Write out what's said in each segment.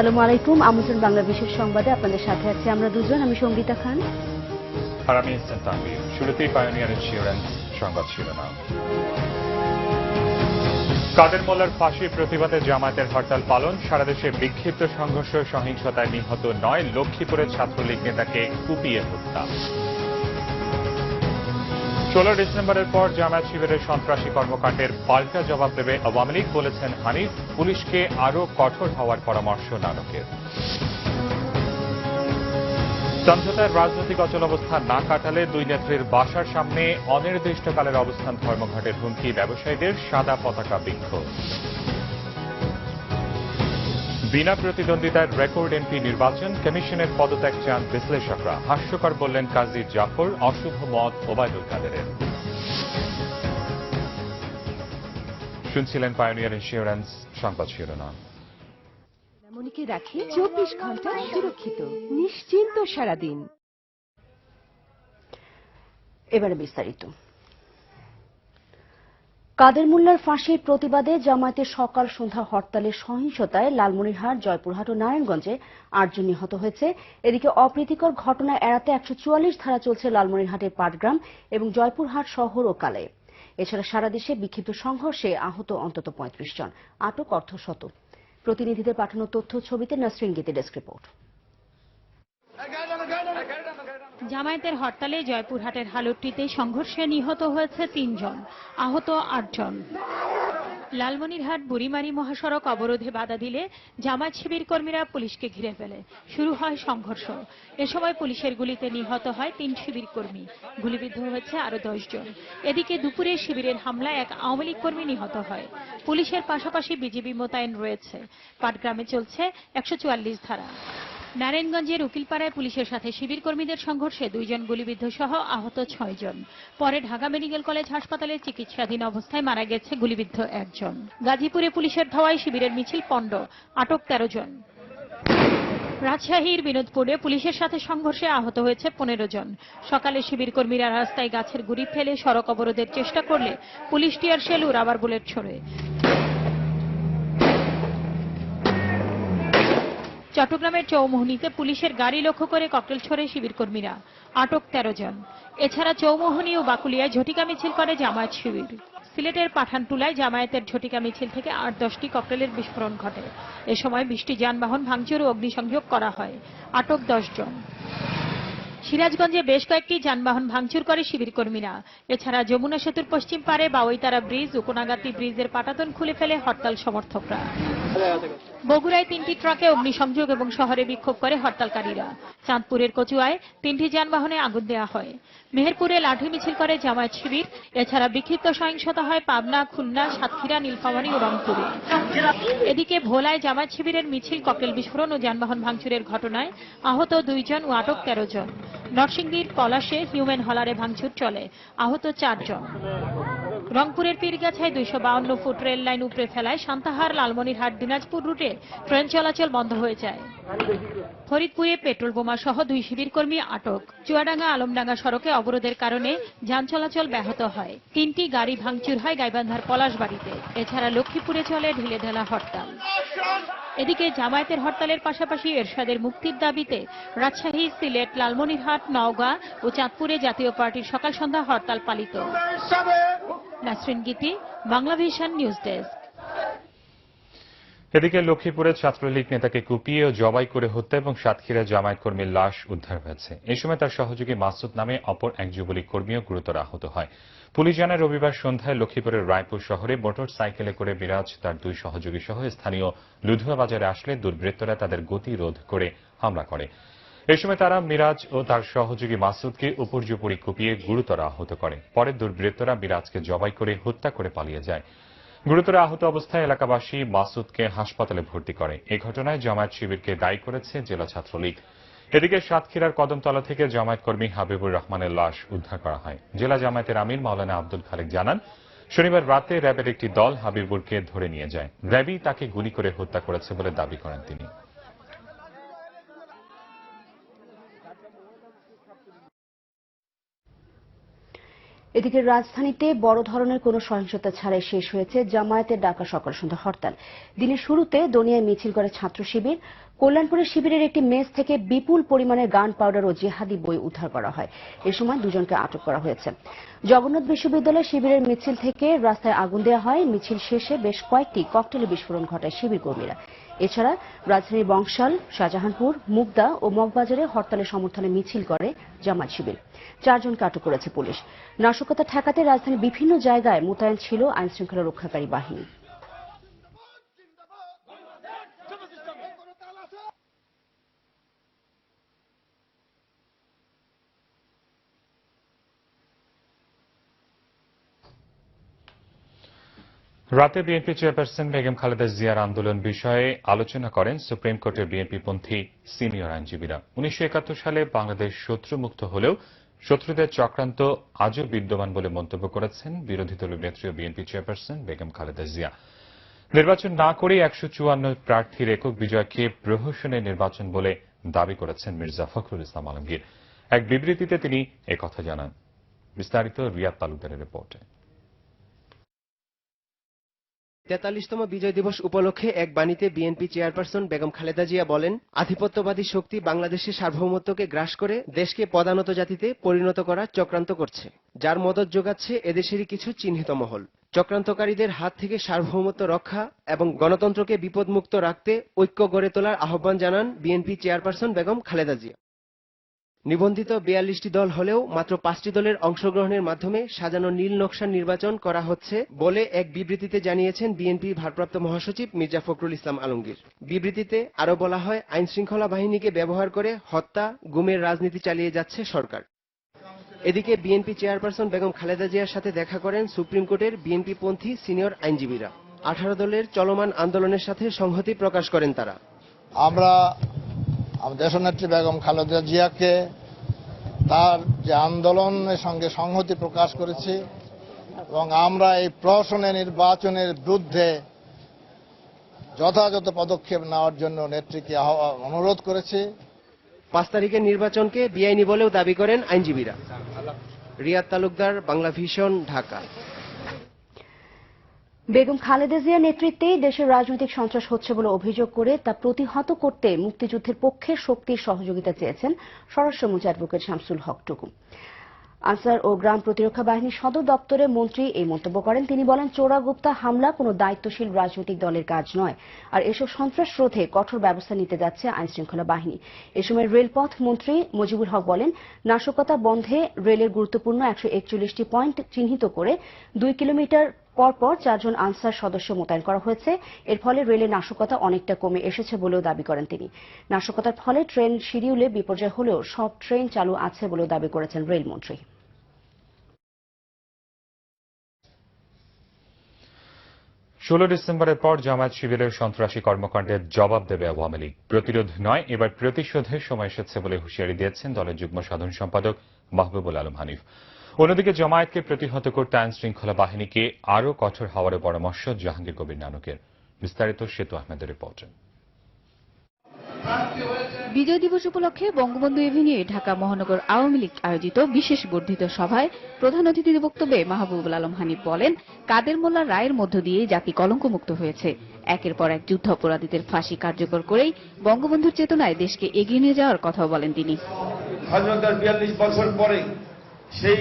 আসসালামু আলাইকুম। আমন্ত্রণ বাংলা বিশেষ সংবাদে আপনাদের সাথে আছি আমরা দুজন। আমি সঙ্গীতা খান। আর আমি তানভীর। শুরুতেই সংবাদ শিরোনাম। কাদের মোল্লার ফাঁসির প্রতিবাদে জামায়াতের হরতাল পালন, সারা দেশে বিক্ষিপ্ত সংঘর্ষ, সহিংসতায় নিহত নয় লক্ষ্মীপুরের ছাত্রলীগ নেতাকে কুপিয়ে হত্যা। ষোলো ডিসেম্বরের পর জামায়াত শিবিরের সন্ত্রাসী কর্মকাণ্ডের পাল্টা জবাব দেবে আওয়ামী লীগ বলেছেন হানিফ। পুলিশকে আরও কঠোর হওয়ার পরামর্শ নানকের সমঝোতার রাজনৈতিক অচল অচলাবস্থা না কাটালে দুই নেত্রীর বাসার সামনে অনির্দিষ্টকালের অবস্থান ধর্মঘটের হুমকি, ব্যবসায়ীদের সাদা পতাকা বিক্ষোভ। বিনা প্রতিদ্বন্দ্বিতার রেকর্ড এমপি নির্বাচন কমিশনের পদত্যাগ চান বিশ্লেষকরা। হাস্যকর বললেন কাজী জাফর অশুভ মত ওবায়দুল কাদেরের। শুনছিলেন পায়োনিয়ার ইন্স্যুরেন্স সংবাদ শিরোনাম। মনিকে রাখে চব্বিশ ঘণ্টা সুরক্ষিত নিশ্চিন্ত সারাদিন। এবারে বিস্তারিত। কাদের মোল্লার ফাঁসির প্রতিবাদে জামায়াতের সকাল সন্ধ্যা হরতালের সহিংসতায় লালমনিরহাট, জয়পুরহাট ও নারায়ণগঞ্জে আটজন নিহত হয়েছে। এদিকে অপ্রীতিকর ঘটনা এড়াতে একশো চুয়াল্লিশ ধারা চলছে লালমনিরহাটের পাটগ্রাম এবং জয়পুরহাট শহর ও কালে। এছাড়া সারা দেশে বিক্ষিপ্ত সংঘর্ষে আহত অন্তত পঁয়ত্রিশ জন। আটক অর্ধশত প্রতিনিধিদের পাঠানো তথ্য ছবিতে নাসরিন ডেস্ক রিপোর্ট। জামায়াতের হরতালে জয়পুরহাটের হালুট্টিতে সংঘর্ষে নিহত হয়েছে তিনজন, আহত আটজন। লালমনিরহাট বুড়িমারি মহাসড়ক অবরোধে বাধা দিলে জামায়াত শিবির কর্মীরা পুলিশকে ঘিরে ফেলে। শুরু হয় সংঘর্ষ। এ সময় পুলিশের গুলিতে নিহত হয় তিন শিবির কর্মী। গুলিবিদ্ধ হয়েছে আরও দশ জন। এদিকে দুপুরে শিবিরের হামলায় এক আওয়ামী লীগ কর্মী নিহত হয়। পুলিশের পাশাপাশি বিজিবি মোতায়েন রয়েছে। পাটগ্রামে চলছে একশো চুয়াল্লিশ ধারা। নারায়ণগঞ্জের উকিলপাড়ায় পুলিশের সাথে শিবির কর্মীদের সংঘর্ষে দুইজন গুলিবিদ্ধ সহ আহত ছয় জন পরে ঢাকা মেডিকেল কলেজ হাসপাতালে চিকিৎসাধীন অবস্থায় মারা গেছে গুলিবিদ্ধ একজন। গাজীপুরে পুলিশের ধাওয়ায় শিবিরের মিছিল পণ্ড, আটক তেরো জন। রাজশাহীর বিনোদপুরে পুলিশের সাথে সংঘর্ষে আহত হয়েছে পনেরো জন। সকালে শিবির কর্মীরা রাস্তায় গাছের গুড়ি ফেলে সড়ক অবরোধের চেষ্টা করলে পুলিশ টিয়ার ও রাবার বুলেট ছড়ে। চট্টগ্রামের চৌমোহনীতে পুলিশের গাড়ি লক্ষ্য করে ককটেল ছোড়ে শিবির কর্মীরা আটক তেরো জন। এছাড়া চৌমোহনী ও বাকুলিয়ায় ঝটিকা মিছিল করে জামায়াত শিবির। সিলেটের পাঠানটুলায় জামায়াতের ঝটিকা মিছিল থেকে আট দশটি ককটেলের বিস্ফোরণ ঘটে। এ সময় বৃষ্টি যানবাহন ভাঙচুর ও অগ্নিসংযোগ করা হয়। আটক দশ জন। সিরাজগঞ্জে বেশ কয়েকটি যানবাহন ভাঙচুর করে শিবির কর্মীরা এছাড়া যমুনা সেতুর পশ্চিম পারে বাওইতারা ব্রিজ ও ব্রিজের পাটাতন খুলে ফেলে হরতাল সমর্থকরা। বগুড়ায় তিনটি ট্রাকে অগ্নিসংযোগ এবং শহরে বিক্ষোভ করে হরতালকারীরা। চাঁদপুরের কচুয়ায় তিনটি যানবাহনে আগুন দেওয়া হয়। মেহেরপুরে লাঠি মিছিল করে জামায়াত শিবির। এছাড়া বিক্ষিপ্ত সহিংসতা হয় পাবনা, খুলনা, সাতক্ষীরা, নীলফামারী ও রংপুরে। এদিকে ভোলায় জামায়াত শিবিরের মিছিল ককটেল বিস্ফোরণ ও যানবাহন ভাঙচুরের ঘটনায় আহত দুইজন ও আটক তেরো জন। নরসিংদীর পলাশে হিউম্যান হলারে ভাঙচুর চলে, আহত চারজন। রংপুরের পীরগাছায় দুইশো বাউন্ন ফুট রেল লাইন উপড়ে ফেলায় সান্তাহার, লালমনিরহাট, দিনাজপুর রুটে ট্রেন চলাচল বন্ধ হয়ে যায়। ফরিদপুরে পেট্রোল বোমা সহ দুই শিবির কর্মী আটক। চুয়াডাঙ্গা আলমডাঙ্গা সড়কে অবরোধের কারণে যান চলাচল ব্যাহত হয়। তিনটি গাড়ি ভাঙচুর হয় গাইবান্ধার পলাশবাড়িতে। এছাড়া লক্ষ্মীপুরে চলে ঢিলে ঢেলা হরতাল। এদিকে জামায়াতের হরতালের পাশাপাশি এরশাদের মুক্তির দাবিতে রাজশাহী, সিলেট, লালমনিরহাট, নওগাঁ ও চাঁদপুরে জাতীয় পার্টির সকাল সন্ধ্যা হরতাল পালিত। নাসরিন গীতি, বাংলাভিশন নিউজ ডেস্ক। এদিকে লক্ষ্মীপুরে ছাত্রলীগ নেতাকে কুপিয়ে ও জবাই করে হত্যা এবং সাতক্ষীরা জামায়াত কর্মীর লাশ উদ্ধার হয়েছে। এই সময় তার সহযোগী মাসুদ নামে অপর এক যুবলীগ কর্মীও গুরুতর আহত হয়। পুলিশ জানায়, রবিবার সন্ধ্যায় লক্ষ্মীপুরের রায়পুর শহরে মোটর সাইকেলে করে বিরাজ তার দুই সহযোগী সহ স্থানীয় লুধুয়া বাজারে আসলে দুর্বৃত্তরা তাদের গতি রোধ করে হামলা করে। এই সময় তারা মিরাজ ও তার সহযোগী মাসুদকে উপর্যুপরি কুপিয়ে গুরুতর আহত করে। পরে দুর্বৃত্তরা মিরাজকে জবাই করে হত্যা করে পালিয়ে যায়। গুরুতর আহত অবস্থায় এলাকাবাসী মাসুদকে হাসপাতালে ভর্তি করে। এ ঘটনায় জামায়াত শিবিরকে দায়ী করেছে জেলা ছাত্রলীগ। এদিকে সাতক্ষীরার কদমতলা থেকে জামায়াত কর্মী হাবিবুর রহমানের লাশ উদ্ধার করা হয়। জেলা জামায়াতের আমির মাওলানা আব্দুল খালেক জানান, শনিবার রাতে র্যাবের একটি দল হাবিবুরকে ধরে নিয়ে যায়। র্যাবই তাকে গুলি করে হত্যা করেছে বলে দাবি করেন তিনি। এদিকে রাজধানীতে বড় ধরনের কোনো সহিংসতা ছাড়াই শেষ হয়েছে জামায়াতের ডাকা সকাল সন্ধ্যা হরতাল। দিনের শুরুতে দনিয়ায় মিছিল করে ছাত্র শিবির। কল্যাণপুরের শিবিরের একটি মেস থেকে বিপুল পরিমাণের গান পাউডার ও জেহাদি বই উদ্ধার করা হয়। এ সময় দুজনকে আটক করা হয়েছে। জগন্নাথ বিশ্ববিদ্যালয় শিবিরের মিছিল থেকে রাস্তায় আগুন দেওয়া হয়। মিছিল শেষে বেশ কয়েকটি ককটেলে বিস্ফোরণ ঘটায় শিবির কর্মীরা এছাড়া রাজধানীর বংশাল, শাহজাহানপুর, মুগদা ও মগবাজারে হরতালের সমর্থনে মিছিল করে জামাত শিবির। চারজনকে আটক করেছে পুলিশ। নাশকতা ঠেকাতে রাজধানীর বিভিন্ন জায়গায় মোতায়েন ছিল আইনশৃঙ্খলা রক্ষাকারী বাহিনী। রাতে বিএনপি চেয়ারপারসন বেগম খালেদা জিয়ার আন্দোলন বিষয়ে আলোচনা করেন সুপ্রিম কোর্টের বিএনপিপন্থী সিনিয়র আইনজীবীরা। উনিশশো একাত্তর সালে বাংলাদেশ শত্রুমুক্ত হলেও শত্রুদের চক্রান্ত আজও বিদ্যমান বলে মন্তব্য করেছেন বিরোধী দলীয় নেত্রী বিএনপি চেয়ারপারসন বেগম খালেদা জিয়া। নির্বাচন না করে একশো চুয়ান্ন প্রার্থীর একক বিজয়কে প্রহসনের নির্বাচন বলে দাবি করেছেন মির্জা ফখরুল ইসলাম আলমগীর। এক বিবৃতিতে তিনি একথা জানান। বিস্তারিত রিয়াদ তালুকদারের রিপোর্টে। তেতাল্লিশতম বিজয় দিবস উপলক্ষে এক বাণীতে বিএনপি চেয়ারপারসন বেগম খালেদা জিয়া বলেন, আধিপত্যবাদী শক্তি বাংলাদেশের সার্বভৌমত্বকে গ্রাস করে দেশকে পদানত জাতিতে পরিণত করার চক্রান্ত করছে, যার মদত যোগাচ্ছে এদেশেরই কিছু চিহ্নিত মহল। চক্রান্তকারীদের হাত থেকে সার্বভৌমত্ব রক্ষা এবং গণতন্ত্রকে বিপদমুক্ত রাখতে ঐক্য গড়ে তোলার আহ্বান জানান বিএনপি চেয়ারপারসন বেগম খালেদা জিয়া। নিবন্ধিত বিয়াল্লিশটি দল হলেও মাত্র পাঁচটি দলের অংশগ্রহণের মাধ্যমে সাজানো নীল নকশার নির্বাচন করা হচ্ছে বলে এক বিবৃতিতে জানিয়েছেন বিএনপি ভারপ্রাপ্ত মহাসচিব মির্জা ফখরুল ইসলাম আলমগীর। বিবৃতিতে আরও বলা হয় আইন শৃঙ্খলা বাহিনীকে ব্যবহার করে হত্যা, গুমের রাজনীতি চালিয়ে যাচ্ছে সরকার। এদিকে বিএনপি চেয়ারপারসন বেগম খালেদা জিয়ার সাথে দেখা করেন সুপ্রিম কোর্টের বিএনপি পন্থী সিনিয়র আইনজীবীরা। আঠারো দলের চলমান আন্দোলনের সাথে সংহতি প্রকাশ করেন তারা। আমরা দেশনেত্রী বেগম খালেদা জিয়াকে তার যে আন্দোলনের সঙ্গে সংহতি প্রকাশ করেছি এবং আমরা এই প্রহসনের নির্বাচনের বিরুদ্ধে যথাযথ পদক্ষেপ নেওয়ার জন্য নেত্রীকে অনুরোধ করেছি। পাঁচ তারিখের নির্বাচনকে বেআইনি বলেও দাবি করেন আইনজীবীরা। রিয়াদ তালুকদার, বাংলা ভিশন, ঢাকা। বেগম খালেদা জিয়ার নেতৃত্বেই দেশের রাজনৈতিক সন্ত্রাস হচ্ছে বলে অভিযোগ করে তা প্রতিহত করতে মুক্তিযুদ্ধের পক্ষে শক্তির সহযোগিতা চেয়েছেন স্বরাষ্ট্রমন্ত্রী অ্যাডভোকেট শামসুল হক টুকু। আনসার ও গ্রাম প্রতিরক্ষা বাহিনীর সদর দপ্তরে মন্ত্রী এই মন্তব্য করেন। তিনি বলেন, চোরাগুপ্তা হামলা কোনো দায়িত্বশীল রাজনৈতিক দলের কাজ নয় আর এসব সন্ত্রাস রোধে কঠোর ব্যবস্থা নিতে যাচ্ছে আইনশৃঙ্খলা বাহিনী। এ সময় রেলপথ মন্ত্রী মুজিবুল হক বলেন, নাশকতা বন্ধে রেলের গুরুত্বপূর্ণ একশো একচল্লিশটি পয়েন্ট চিহ্নিত করে দুই কিলোমিটার পরপর চারজন আনসার সদস্য মোতায়েন করা হয়েছে। এর ফলে রেলের নাশকতা অনেকটা কমে এসেছে বলেও দাবি করেন তিনি। নাশকতার ফলে ট্রেন শিডিউলে বিপর্যয় হলেও সব ট্রেন চালু আছে বলেও দাবি করেছেন রেলমন্ত্রী। ষোলো ডিসেম্বরের পর জামায়াত শিবিরের সন্ত্রাসী কর্মকাণ্ডের জবাব দেবে আওয়ামী লীগ। প্রতিরোধ নয়, এবার প্রতিশোধের সময় এসেছে বলে হুঁশিয়ারি দিয়েছেন দলের যুগ্ম সাধারণ সম্পাদক মাহবুবুল আলম হানিফ। অন্যদিকে জামায়াতকে প্রতিহত করতে আইন শৃঙ্খলা বাহিনীকে আরও কঠোর হওয়ার পরামর্শ জাহাঙ্গীর কবির নানকের। বিস্তারিত সেতু আহমেদের রিপোর্টে। বিজয় দিবস উপলক্ষে বঙ্গবন্ধু এভিনিউয়ে ঢাকা মহানগর আওয়ামী লীগ আয়োজিত বিশেষ বর্ধিত সভায় প্রধান অতিথির বক্তব্যে মাহবুবুল আলম হানিফ বলেন কাদের মোল্লা রায়ের মধ্য দিয়ে জাতি কলঙ্কমুক্ত হয়েছে। একের পর এক যুদ্ধ অপরাধীদের ফাঁসি কার্যকর করেই বঙ্গবন্ধুর চেতনায় দেশকে এগিয়ে নিয়ে যাওয়ার কথাও বলেন তিনি। স্বাধীনতার বিয়াল্লিশ বছর পরে সেই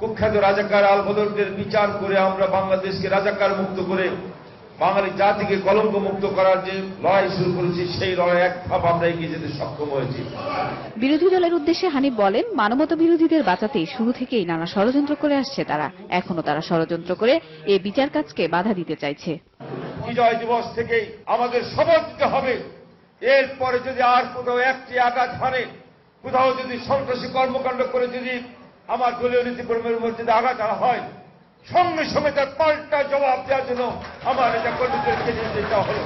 কুখ্যাত রাজাকার আল বদরদের বিচার করে আমরা বাংলাদেশকে রাজাকার মুক্ত করে বাঙালি জাতিকে কলঙ্ক মুক্ত করার যে লড়াই শুরু করেছি সেই লড়াই এক ধাপ আমরা এগিয়ে যেতে সক্ষম হয়েছি। বিরোধী দলের উদ্দেশ্যে হানিফ বলেন মানবতা বিরোধীদের বাঁচাতে শুরু থেকেই নানা ষড়যন্ত্র করে আসছে তারা। এখনও তারা ষড়যন্ত্র করে এই বিচার কাজকে বাধা দিতে চাইছে। বিজয় দিবস থেকেই আমাদের শপথ নিতে হবে। এরপরে যদি আর কোথাও একটি আঘাত হানে কোথাও যদি সন্ত্রাসী কর্মকাণ্ড করে যদি আমার দলীয় নীতিকর্মের মধ্যে যদি আঘাত আনা হয়। সঙ্গে সঙ্গে তার পাল্টা জবাব দেওয়ার জন্য আমার এটা কর্মীদেরকে নির্দেশ দেওয়া হলো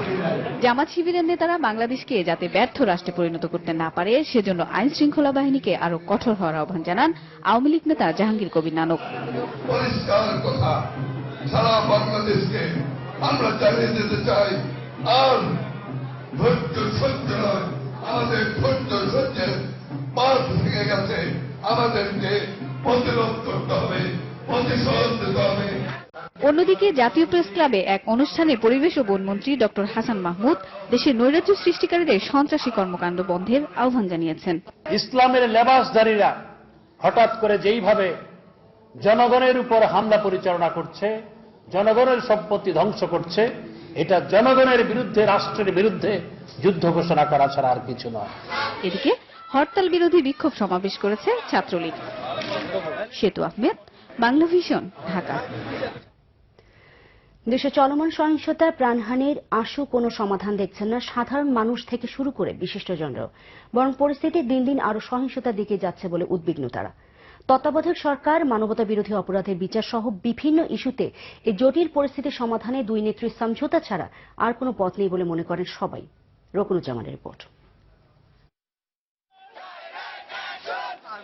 জামাত শিবিরের নেতারা বাংলাদেশকে যাতে ব্যর্থ রাষ্ট্রে পরিণত করতে না পারে সেজন্য আইন শৃঙ্খলা বাহিনীকে আরও কঠোর হওয়ার আহ্বান জানান আওয়ামী লীগ নেতা জাহাঙ্গীর কবির নানক। পরিষ্কার কথা সারা বাংলাদেশকে আমরা চালিয়ে যেতে চাই। আর ধৈর্য সহ্য নয় আমাদের ধৈর্য সহ্যের পাশ ভেঙে গেছে। আমাদেরকে প্রতিরোধ করতে হবে প্রতিশোধ নিতে হবে অন্যদিকে জাতীয় প্রেস ক্লাবে এক অনুষ্ঠানে পরিবেশ ও বনমন্ত্রী ডক্টর হাসান মাহমুদ দেশের নৈরাজ্য সৃষ্টিকারীদের সন্ত্রাসী কর্মকাণ্ড বন্ধের আহ্বান জানিয়েছেন। ইসলামের লেবাসধারীরা হঠাৎ করে যেইভাবে জনগণের উপর হামলা পরিচালনা করছে জনগণের সম্পত্তি ধ্বংস করছে এটা জনগণের বিরুদ্ধে রাষ্ট্রের বিরুদ্ধে যুদ্ধ ঘোষণা করা ছাড়া আর কিছু নয়। এদিকে হরতাল বিরোধী বিক্ষোভ সমাবেশ করেছে ছাত্রলীগ। সেতু আহমেদ, বাংলা ভিশন, ঢাকা। দেশে চলমান সহিংসতায় প্রাণহানির আশু কোনো সমাধান দেখছেন না সাধারণ মানুষ থেকে শুরু করে বিশিষ্টজনরাও। বরং পরিস্থিতি দিন দিন আরও সহিংসতার দিকে যাচ্ছে বলে উদ্বিগ্ন তারা তত্ত্বাবধায়ক সরকার, মানবতা বিরোধী অপরাধের বিচার সহ বিভিন্ন ইস্যুতে এই জটিল পরিস্থিতির সমাধানে দুই নেত্রীর সমঝোতা ছাড়া আর কোনো পথ নেই বলে মনে করেন সবাই। রকুনুজ্জামানের রিপোর্ট।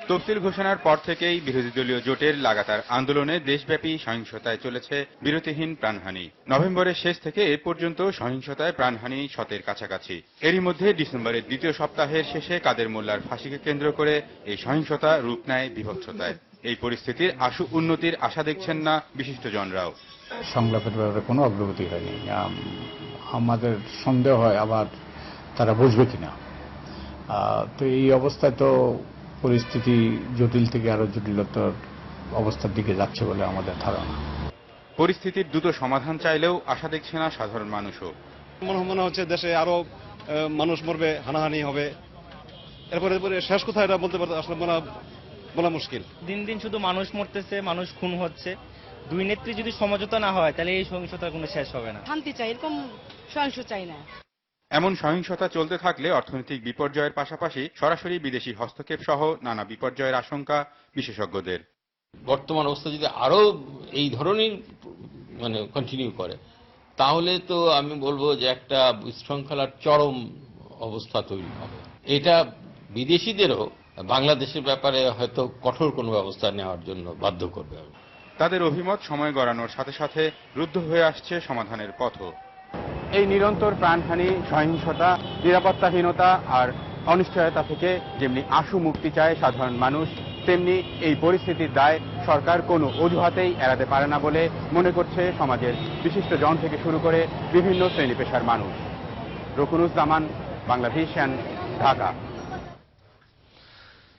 তফসিল ঘোষণার পর থেকেই বিরোধী দলীয় জোটের লাগাতার আন্দোলনে দেশব্যাপী সহিংসতায় চলেছে বিরতিহীন প্রাণহানি। নভেম্বরের শেষ থেকে এ পর্যন্ত সহিংসতায় প্রাণহানি শতের কাছাকাছি। এরই মধ্যে ডিসেম্বরের দ্বিতীয় সপ্তাহের শেষে কাদের মোল্লার ফাঁসিকে কেন্দ্র করে এই সহিংসতা রূপ নেয় বিভৎসতায়। এই পরিস্থিতির আশু উন্নতির আশা দেখছেন না বিশিষ্টজনরাও। সংলাপের ব্যাপারে কোনো অগ্রগতি হয়নি। আম, আমাদের সন্দেহ হয় আবার তারা বুঝবে কিনা। তো এই অবস্থায় তো পরিস্থিতি জটিল থেকে আরও জটিলতার অবস্থার দিকে যাচ্ছে বলে আমাদের ধারণা। পরিস্থিতির দ্রুত সমাধান চাইলেও আশা দেখছে না সাধারণ মানুষও। মনে মনে হচ্ছে দেশে আরও মানুষ মরবে হানাহানি হবে। এরপরে এরপরে শেষ কোথায় এটা বলতে পারতে আসলে বলা বলা মুশকিল। দিন দিন শুধু মানুষ মরতেছে মানুষ খুন হচ্ছে। দুই নেত্রী যদি সমঝোতা না হয় তাহলে এই সহিংসতার কোনো শেষ হবে না। শান্তি চাই এরকম সহিংস চাই না। এমন সহিংসতা চলতে থাকলে অর্থনৈতিক বিপর্যয়ের পাশাপাশি সরাসরি বিদেশি হস্তক্ষেপ সহ নানা বিপর্যয়ের আশঙ্কা বিশেষজ্ঞদের। বর্তমান অবস্থা যদি আরও এই ধরনের মানে কন্টিনিউ করে তাহলে তো আমি বলব যে একটা বিশৃঙ্খলার চরম অবস্থা তৈরি হবে। এটা বিদেশিদেরও বাংলাদেশের ব্যাপারে হয়তো কঠোর কোনো ব্যবস্থা নেওয়ার জন্য বাধ্য করবে। তাদের অভিমত সময় গড়ানোর সাথে সাথে রুদ্ধ হয়ে আসছে সমাধানের পথও। এই নিরন্তর প্রাণহানি, সহিংসতা, নিরাপত্তাহীনতা আর অনিশ্চয়তা থেকে যেমনি আশু মুক্তি চায় সাধারণ মানুষ, তেমনি এই পরিস্থিতির দায় সরকার কোনো অজুহাতেই এড়াতে পারে না বলে মনে করছে সমাজের বিশিষ্ট জন থেকে শুরু করে বিভিন্ন শ্রেণি পেশার মানুষ। রকুনুজ্জামান বাংলা ভিশন ঢাকা।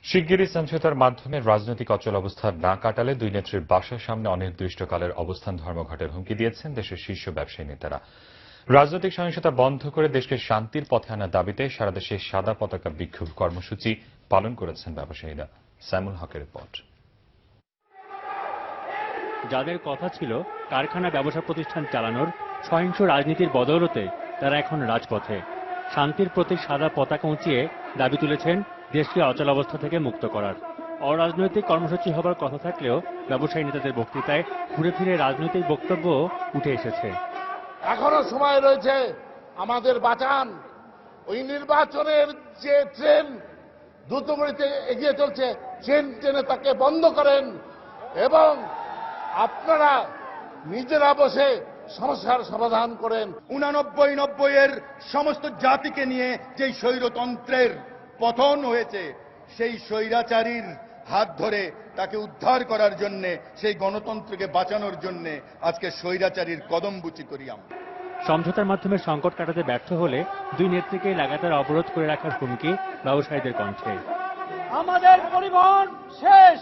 শিগগিরই সমঝোতার মাধ্যমে রাজনৈতিক অচল অবস্থা না কাটালে দুই নেত্রীর বাসার সামনে অনির্দিষ্টকালের অবস্থান ধর্মঘটের হুমকি দিয়েছেন দেশের শীর্ষ ব্যবসায়ী নেতারা। রাজনৈতিক সহিংসতা বন্ধ করে দেশকে শান্তির পথে আনার দাবিতে সারা দেশে সাদা পতাকা বিক্ষোভ কর্মসূচি পালন করেছেন ব্যবসায়ীরা। স্যামুল হকের রিপোর্ট। যাদের কথা ছিল কারখানা ব্যবসা প্রতিষ্ঠান চালানোর, সহিংস রাজনীতির বদৌলতে তারা এখন রাজপথে। শান্তির প্রতি সাদা পতাকা উঁচিয়ে দাবি তুলেছেন দেশকে অচল অবস্থা থেকে মুক্ত করার। অরাজনৈতিক কর্মসূচি হবার কথা থাকলেও ব্যবসায়ী নেতাদের বক্তৃতায় ঘুরে ফিরে রাজনৈতিক বক্তব্য উঠে এসেছে। এখনও সময় রয়েছে, আমাদের বাঁচান। ওই নির্বাচনের যে ট্রেন দ্রুতগতিতে এগিয়ে চলছে ট্রেন ট্রেনে তাকে বন্ধ করেন এবং আপনারা নিজেরা বসে সমস্যার সমাধান করেন। উনানব্বই নব্বই এর সমস্ত জাতিকে নিয়ে যেই স্বৈরতন্ত্রের পতন হয়েছে, সেই স্বৈরাচারীর হাত ধরে তাকে উদ্ধার করার জন্য সেই গণতন্ত্রকে বাঁচানোর জন্য আজকে স্বৈরাচারীর কদম বুচি করি আমরা। সমঝোতার মাধ্যমে সংকট কাটাতে ব্যর্থ হলে দুই নেত্রীকে লাগাতার অবরোধ করে রাখার হুমকি ব্যবসায়ীদের কণ্ঠে। আমাদের পরিবহন শেষ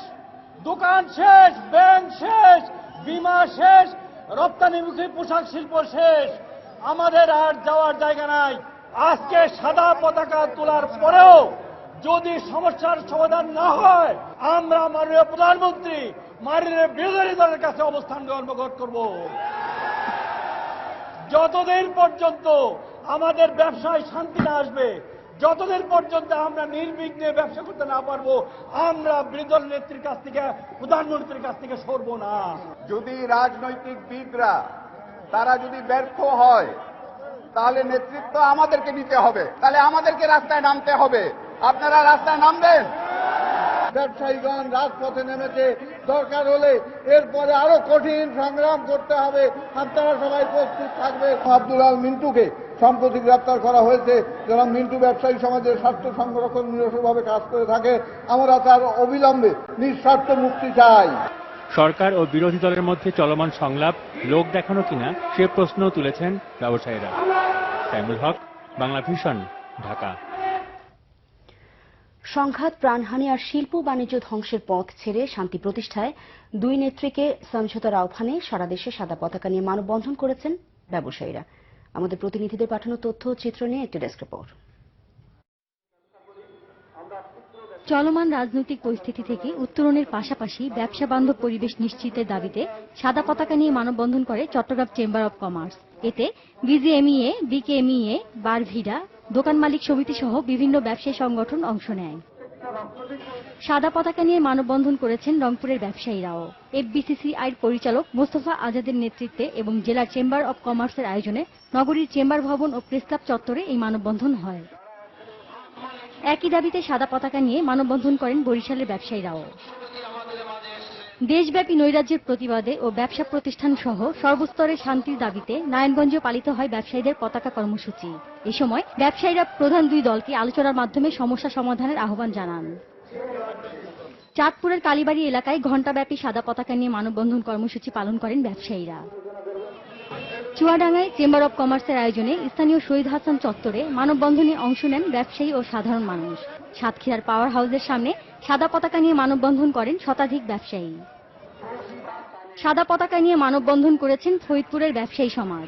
দোকান শেষ ব্যাংক শেষ বিমা শেষ রপ্তানিমুখী পোশাক শিল্প শেষ। আমাদের আর যাওয়ার জায়গা নাই। আজকে সাদা পতাকা তোলার পরেও যদি সমস্যার সমাধান না হয়, আমরা মাননীয় প্রধানমন্ত্রী মাননীয় বিরোধী দলের কাছে অবস্থান গ্রহণ করব। যতদিন পর্যন্ত আমাদের ব্যবসায় শান্তি না আসবে, যতদিন পর্যন্ত আমরা নির্বিঘ্নে ব্যবসা করতে না পারব, আমরা বিরোধী নেত্রীর কাছ থেকে, প্রধানমন্ত্রীর কাছ থেকে সরবো না। যদি রাজনৈতিক বিদরা তারা যদি ব্যর্থ হয়, তাহলে নেতৃত্ব আমাদেরকে নিতে হবে। তাহলে আমাদেরকে রাস্তায় নামতে হবে। আপনারা রাস্তায় নামবেন? ব্যবসায়ীগণ রাজপথে নেমেছে। দরকার হলে এরপরে আরও কঠিন সংগ্রাম করতে হবে। আপনারা সবাই প্রস্তুত থাকবে আব্দুল আল মিন্টুকে সম্প্রতি গ্রেপ্তার করা হয়েছে। যারা মিন্টু ব্যবসায়ী সমাজের স্বার্থ সংরক্ষণ নিরসভাবে কাজ করে থাকে। আমরা তার অবিলম্বে নিঃস্বার্থ মুক্তি চাই। সরকার ও বিরোধী দলের মধ্যে চলমান সংলাপ লোক দেখানো কিনা, সে প্রশ্ন তুলেছেন ব্যবসায়ীরা। হক, বাংলা ভিশন, ঢাকা। সংঘাত, প্রাণহানি আর শিল্প বাণিজ্য ধ্বংসের পথ ছেড়ে শান্তি প্রতিষ্ঠায় দুই নেত্রীকে সমঝোতার আহ্বানে সারা দেশে সাদা পতাকা নিয়ে মানববন্ধন করেছেন ব্যবসায়ীরা। আমাদের প্রতিনিধিদের পাঠানো তথ্য চিত্র নিয়ে একটি ডেস্ক রিপোর্ট। চলমান রাজনৈতিক পরিস্থিতি থেকে উত্তরণের পাশাপাশি ব্যবসা বান্ধব পরিবেশ নিশ্চিতের দাবিতে সাদা পতাকা নিয়ে মানববন্ধন করে চট্টগ্রাম চেম্বার অব কমার্স। এতে বিজিএমইএ, বিকেএমইএ, বারভিডা দোকান মালিক সমিতি সহ বিভিন্ন ব্যবসায়ী সংগঠন অংশ নেয়। সাদা পতাকা নিয়ে মানববন্ধন করেছেন রংপুরের ব্যবসায়ীরাও। এফবিসিসিআইর পরিচালক মোস্তফা আজাদের নেতৃত্বে এবং জেলার চেম্বার অব কমার্সের আয়োজনে নগরীর চেম্বার ভবন ও প্রেসক্লাব চত্বরে এই মানববন্ধন হয়। একই দাবিতে সাদা পতাকা নিয়ে মানববন্ধন করেন বরিশালের ব্যবসায়ীরাও। দেশব্যাপী নৈরাজ্যের প্রতিবাদে ও ব্যবসা প্রতিষ্ঠান সহ সর্বস্তরে শান্তির দাবিতে নারায়ণগঞ্জে পালিত হয় ব্যবসায়ীদের পতাকা কর্মসূচি। এ সময় ব্যবসায়ীরা প্রধান দুই দলকে আলোচনার মাধ্যমে সমস্যা সমাধানের আহ্বান জানান। চাঁদপুরের কালীবাড়ি এলাকায় ঘণ্টাব্যাপী সাদা পতাকা নিয়ে মানববন্ধন কর্মসূচি পালন করেন ব্যবসায়ীরা। চুয়াডাঙ্গায় চেম্বার অব কমার্সের আয়োজনে স্থানীয় শহীদ হাসান চত্বরে মানববন্ধনে অংশ নেন ব্যবসায়ী ও সাধারণ মানুষ। সাতক্ষীরার পাওয়ার হাউসের সামনে সাদা পতাকা নিয়ে মানববন্ধন করেন শতাধিক ব্যবসায়ী। সাদা পতাকা নিয়ে মানববন্ধন করেছেন ফরিদপুরের ব্যবসায়ী সমাজ।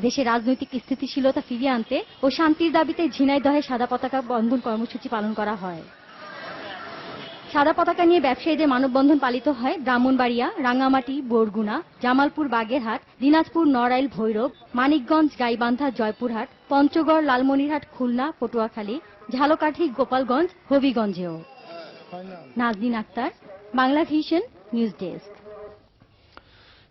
দেশে রাজনৈতিক স্থিতিশীলতা ফিরিয়ে আনতে ও শান্তির দাবিতে ঝিনাইদহে সাদা পতাকা বন্ধন কর্মসূচি পালন করা হয়। সাদা পতাকা নিয়ে ব্যবসায়ীদের মানববন্ধন পালিত হয় Brahmanbaria, Rangamati, Barguna, Jamalpur Bagerhat, Dinajpur Narail Bhairab, Manikganj Gaibandha Joypurhat, Panchagarh Lalmonirhat Khulna, Patuakhali, Jhalokathi Gopalganj, হবিগঞ্জেও। Najdin Akter, Bangla Vision, news desk.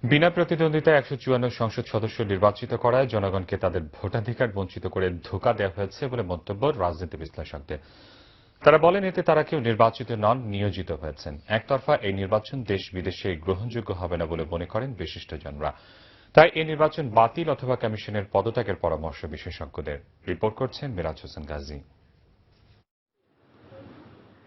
বিনা প্রতিদ্বন্দ্বিতায় একশো চুয়ান্ন সংসদ সদস্য নির্বাচিত করায় জনগণকে তাদের ভোটাধিকার বঞ্চিত করে ধোকা দেওয়া হয়েছে বলে মন্তব্য রাজনীতি বিশ্লেষকদের। তারা বলেন, এতে তারা কেউ নির্বাচিত নন, নিয়োজিত হয়েছেন। একতরফা এই নির্বাচন দেশ বিদেশে গ্রহণযোগ্য হবে না বলে মনে করেন বিশিষ্টজনরা। তাই এই নির্বাচন বাতিল অথবা কমিশনের পদত্যাগের পরামর্শ বিশেষজ্ঞদের। রিপোর্ট করছেন মিরাজ হোসেন গাজী।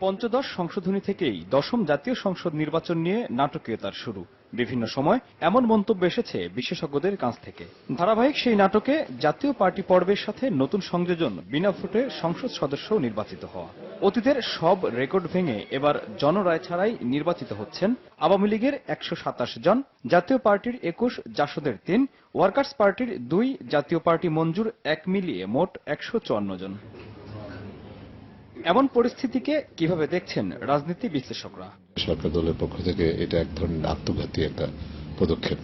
পঞ্চদশ সংশোধনী থেকেই দশম জাতীয় সংসদ নির্বাচন নিয়ে নাটকীয়তার শুরু। বিভিন্ন সময় এমন মন্তব্য এসেছে বিশেষজ্ঞদের কাছ থেকে। ধারাবাহিক সেই নাটকে জাতীয় পার্টি পর্বের সাথে নতুন সংযোজন বিনা ভোটে সংসদ সদস্য নির্বাচিত হওয়া। অতীতের সব রেকর্ড ভেঙে এবার জনরায় ছাড়াই নির্বাচিত হচ্ছেন আওয়ামী লীগের একশো সাতাশ জন, জাতীয় পার্টির একুশ, জাসদের তিন, ওয়ার্কার্স পার্টির দুই, জাতীয় পার্টি মঞ্জুর এক মিলিয়ে মোট একশো চুয়ান্ন জন। এমন পরিস্থিতিকে কীভাবে দেখছেন রাজনীতি বিশ্লেষকরা? সরকার দলের পক্ষ থেকে এটা এক ধরনের আত্মঘাতী একটা পদক্ষেপ।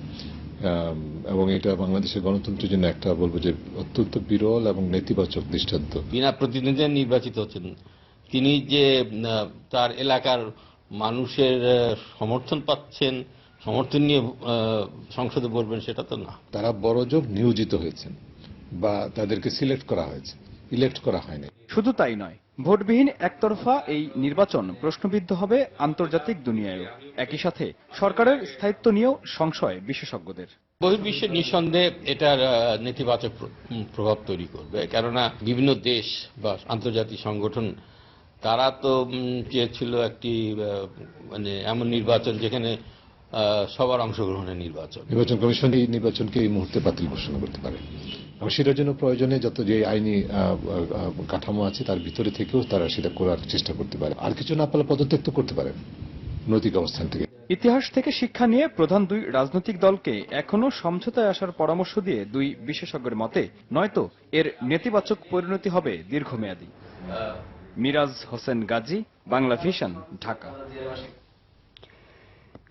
এবং এটা বাংলাদেশের গণতন্ত্রের জন্য একটা বলব যে অত্যন্ত বিরল এবং নেতিবাচক দৃষ্টান্ত। বিনা প্রতিনিধি নির্বাচিত হচ্ছেন। তিনি যে তার এলাকার মানুষের সমর্থন পাচ্ছেন সমর্থন নিয়ে সংসদে বলবেন সেটা তো না। তারা বড়জোর নিয়োজিত হয়েছেন বা তাদেরকে সিলেক্ট করা হয়েছে। ইলেক্ট করা হয়নি। শুধু তাই নয় ভোটবিহীন একতরফা এই নির্বাচন প্রশ্নবিদ্ধ হবে আন্তর্জাতিক দুনিয়ায়ও। একই সাথে সরকারের স্থায়িত্ব নিয়েও সংশয় বিশেষজ্ঞদের। বহির্বিশ্বে নিঃসন্দেহে এটার নেতিবাচক প্রভাব তৈরি করবে। কেননা বিভিন্ন দেশ বা আন্তর্জাতিক সংগঠন তারা তো চেয়েছিল একটি মানে এমন নির্বাচন যেখানে সবার অংশগ্রহণের নির্বাচন। নির্বাচন কমিশন এই নির্বাচনকে এই মুহূর্তে বাতিল ঘোষণা করতে পারে। সেটার জন্য প্রয়োজনে যত যে আইনি কাঠামো আছে তার ভিতরে থেকেও তারা সেটা করার চেষ্টা করতে পারে। আর কিছু না পারলে পদত্যাগ তো করতে পারে নৈতিক অবস্থান থেকে। ইতিহাস থেকে শিক্ষা নিয়ে প্রধান দুই রাজনৈতিক দলকে এখনও সমঝোতায় আসার পরামর্শ দিয়ে দুই বিশেষজ্ঞের মতে, নয়তো এর নেতিবাচক পরিণতি হবে দীর্ঘমেয়াদী। মিরাজ হোসেন গাজী, বাংলা ভিশন, ঢাকা।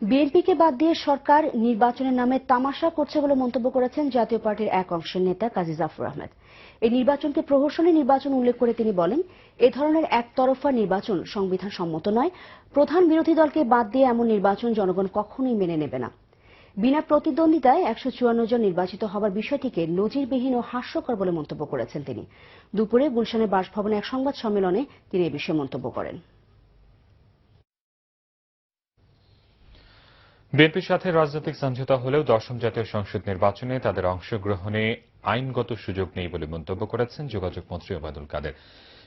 বিএনপিকে বাদ দিয়ে সরকার নির্বাচনের নামে তামাশা করছে বলে মন্তব্য করেছেন জাতীয় পার্টির এক অংশের নেতা কাজী জাফর আহমেদ। এই নির্বাচনকে প্রহসনী নির্বাচন উল্লেখ করে তিনি বলেন, এ ধরনের একতরফা নির্বাচন সংবিধান সম্মত নয়। প্রধান বিরোধী দলকে বাদ দিয়ে এমন নির্বাচন জনগণ কখনোই মেনে নেবে না। বিনা প্রতিদ্বন্দ্বিতায় একশো চুয়ান্ন জন নির্বাচিত হবার বিষয়টিকে নজিরবিহীন ও হাস্যকর বলে মন্তব্য করেছেন তিনি। দুপুরে গুলশানের বাসভবনে এক সংবাদ সম্মেলনে তিনি এ বিষয়ে মন্তব্য করেন। বিএনপির সাথে রাজনৈতিক সমঝোতা হলেও দশম জাতীয় সংসদ নির্বাচনে তাদের অংশগ্রহণে আইনগত সুযোগ নেই বলে মন্তব্য করেছেন যোগাযোগ মন্ত্রী ওবায়দুল কাদের।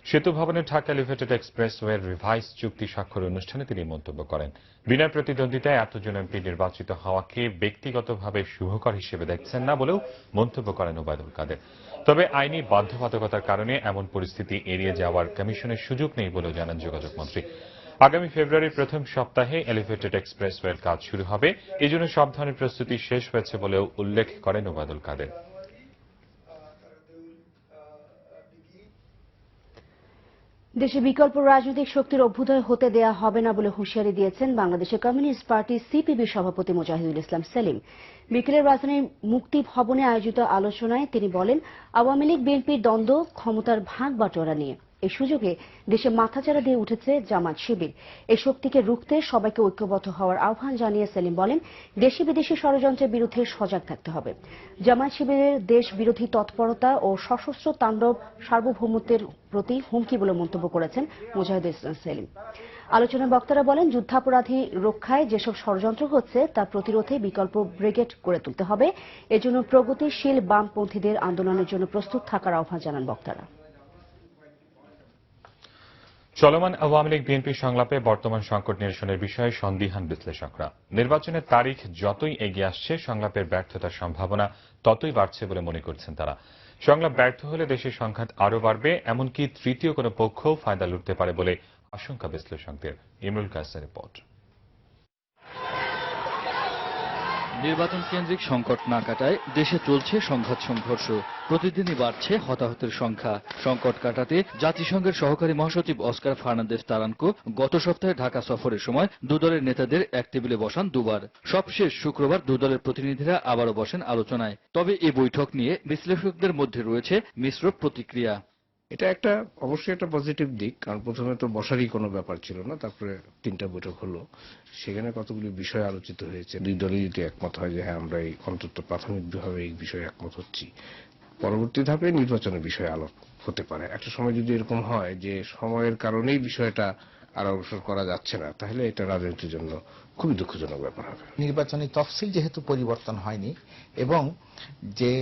সেতু ভবনের ঢাকা এলিভেটেড এক্সপ্রেসওয়ের রিভাইস চুক্তি স্বাক্ষর অনুষ্ঠানে তিনি মন্তব্য করেন। বিনা প্রতিদ্বন্দ্বিতায় এতজন এমপি নির্বাচিত হওয়াকে ব্যক্তিগতভাবে শুভকর হিসেবে দেখছেন না বলেও মন্তব্য করেন ওবায়দুল কাদের। তবে আইনি বাধ্যবাধকতার কারণে এমন পরিস্থিতি এড়িয়ে যাওয়ার কমিশনের সুযোগ নেই বলেও জানান যোগাযোগ মন্ত্রী। আগামী ফেব্রুয়ারির প্রথম সপ্তাহে এলিভেটেড এক্সপ্রেসওয়ের কাজ শুরু হবে। এজন্য সব ধরনের প্রস্তুতি শেষ হয়েছে বলেও উল্লেখ করেন ওবায়দুল কাদের। দেশে বিকল্প রাজনৈতিক শক্তির অভ্যুদয় হতে দেয়া হবে না বলে হুঁশিয়ারি দিয়েছেন বাংলাদেশের কমিউনিস্ট পার্টি সিপিবি সভাপতি মুজাহিদুল ইসলাম সেলিম। বিকেলের রাজধানীর মুক্তি ভবনে আয়োজিত আলোচনায় তিনি বলেন, আওয়ামী লীগ, বিএনপির দ্বন্দ্ব, ক্ষমতার ভাগ বাটোয়ারা নিয়ে। এই সুযোগে দেশে মাথাচাড়া দিয়ে উঠেছে জামাত শিবির। এই শক্তিকে রুখতে সবাইকে ঐক্যবদ্ধ হওয়ার আহ্বান জানিয়ে সেলিম বলেন, দেশি বিদেশি ষড়যন্ত্রের বিরুদ্ধে সজাগ থাকতে হবে। জামাত শিবিরের দেশ বিরোধী তৎপরতা ও সশস্ত্র তাণ্ডব সার্বভৌমত্বের প্রতি হুমকি বলে মন্তব্য করেছেন মুজাহিদুল ইসলাম সেলিম। আলোচনায় বক্তারা বলেন, যুদ্ধাপরাধী রক্ষায় যেসব ষড়যন্ত্র হচ্ছে তা প্রতিরোধে বিকল্প ব্রিগেড গড়ে তুলতে হবে। এজন্য প্রগতিশীল বামপন্থীদের আন্দোলনের জন্য প্রস্তুত থাকার আহ্বান জানান বক্তারা। চলমান আওয়ামী লীগ, বিএনপি সংলাপে বর্তমান সংকট নিরসনের বিষয়ে সন্দিহান বিশ্লেষকরা। নির্বাচনের তারিখ যতই এগিয়ে আসছে, সংলাপের ব্যর্থতার সম্ভাবনা ততই বাড়ছে বলে মনে করছেন তারা। সংলাপ ব্যর্থ হলে দেশের সংঘাত আরও বাড়বে, এমনকি তৃতীয় কোনো পক্ষও ফায়দা লুটতে পারে বলে আশঙ্কা বিশ্লেষকদের। ইমরুল কাসের রিপোর্ট। নির্বাচন কেন্দ্রিক সংকট না কাটায় দেশে চলছে সংঘাত সংঘর্ষ। প্রতিদিনই বাড়ছে হতাহতের সংখ্যা। সংকট কাটাতে জাতিসংঘের সহকারী মহাসচিব অস্কার ফার্নান্দেস তারানকো গত সপ্তাহে ঢাকা সফরের সময় দুদলের নেতাদের এক টেবিলে বসান দুবার। সবশেষ শুক্রবার দুদলের প্রতিনিধিরা আবারও বসেন আলোচনায়। তবে এই বৈঠক নিয়ে বিশ্লেষকদের মধ্যে রয়েছে মিশ্র প্রতিক্রিয়া। এটা একটা, অবশ্যই একটা পজিটিভ দিক, কারণ প্রথমে তো বসারই কোনো ব্যাপার ছিল না, তারপরে তিনটা বৈঠক হলো। সেখানে কতগুলি বিষয় আলোচিত হয়েছে, দুই দলই যদি একমত হয় যে হ্যাঁ আমরা এই অন্তত প্রাথমিকভাবে এই বিষয়ে একমত হচ্ছি। পরবর্তী ধাপে নির্বাচনের বিষয়ে আলোপ হতে পারে। একটা সময় যদি এরকম হয় যে, সময়ের কারণেই বিষয়টা আর অগ্রসর করা যাচ্ছে না, তাহলে এটা রাজনীতির জন্য খুবই দুঃখজনক ব্যাপার হবে। নির্বাচনী তফসিল যেহেতু পরিবর্তন হয়নি, এবং যে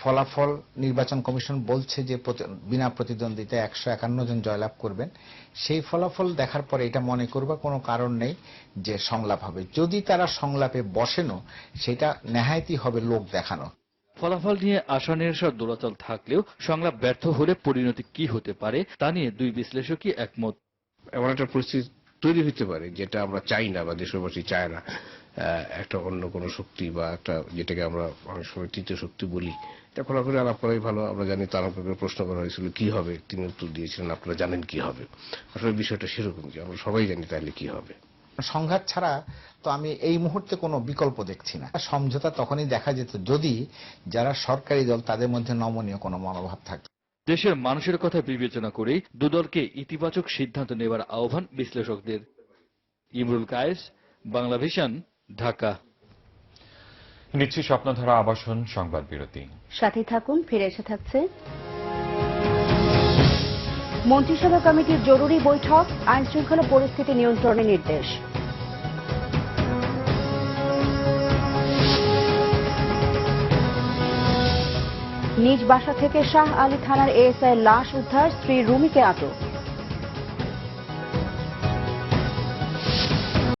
ফলাফল নির্বাচন কমিশন বলছে যে প্রতি- বিনা প্রতিদ্বন্দ্বিতায় একশো একান্ন জন জয়লাভ করবেন। সেই ফলাফল দেখার পরে এটা মনে করবার কোনো কারণ নেই যে সংলাপ হবে। যদি তারা সংলাপে বসেনও সেটা নেহায়তি হবে লোক দেখানো। ফলাফল নিয়ে আশা নিরাশার দোলাচল থাকলেও সংলাপ ব্যর্থ হলে পরিণতি কি হতে পারে তা নিয়ে দুই বিশ্লেষকই একমত। এমন একটা পরিস্থিতি তৈরি হতে পারে যেটা আমরা চাই না বা দেশবাসী চায় না। একটা অন্য কোনো শক্তি বা একটা যেটাকে আমরা অনেক সময় তৃতীয় শক্তি বলি এটা খোলাখুলি আলাপ করাই ভালো। আমরা জানি তারকে প্রশ্ন করা হয়েছিল কি হবে? তিনি উত্তর দিয়েছিলেন আপনারা জানেন কি হবে? আসলে বিষয়টা সেরকম যে আমরা সবাই জানি তাহলে কি হবে। সংঘাত ছাড়া তো আমি এই মুহূর্তে কোনো বিকল্প দেখছি না। সমঝোতা তখনই দেখা যেত যদি যারা সরকারি দল তাদের মধ্যে নমনীয় কোনো মনোভাব থাকতো। দেশের মানুষের কথা বিবেচনা করেই দুদলকে ইতিবাচক সিদ্ধান্ত নেবার আহ্বান বিশ্লেষকদের। ইমরুল কায়েস বাংলা ভিশন ঢাকা। নিচ্ছি স্বপ্নধারা আবাসন সংবাদ বিরতি। সাথে থাকুন ফিরে এসে থাকছে মন্ত্রিসভা কমিটির জরুরি বৈঠক আইন শৃঙ্খলা পরিস্থিতি নিয়ন্ত্রণে নির্দেশ। নিজ বাসা থেকে শাহ আলী থানার এএসআই লাশ উদ্ধার স্ত্রী রুমিকে আটক।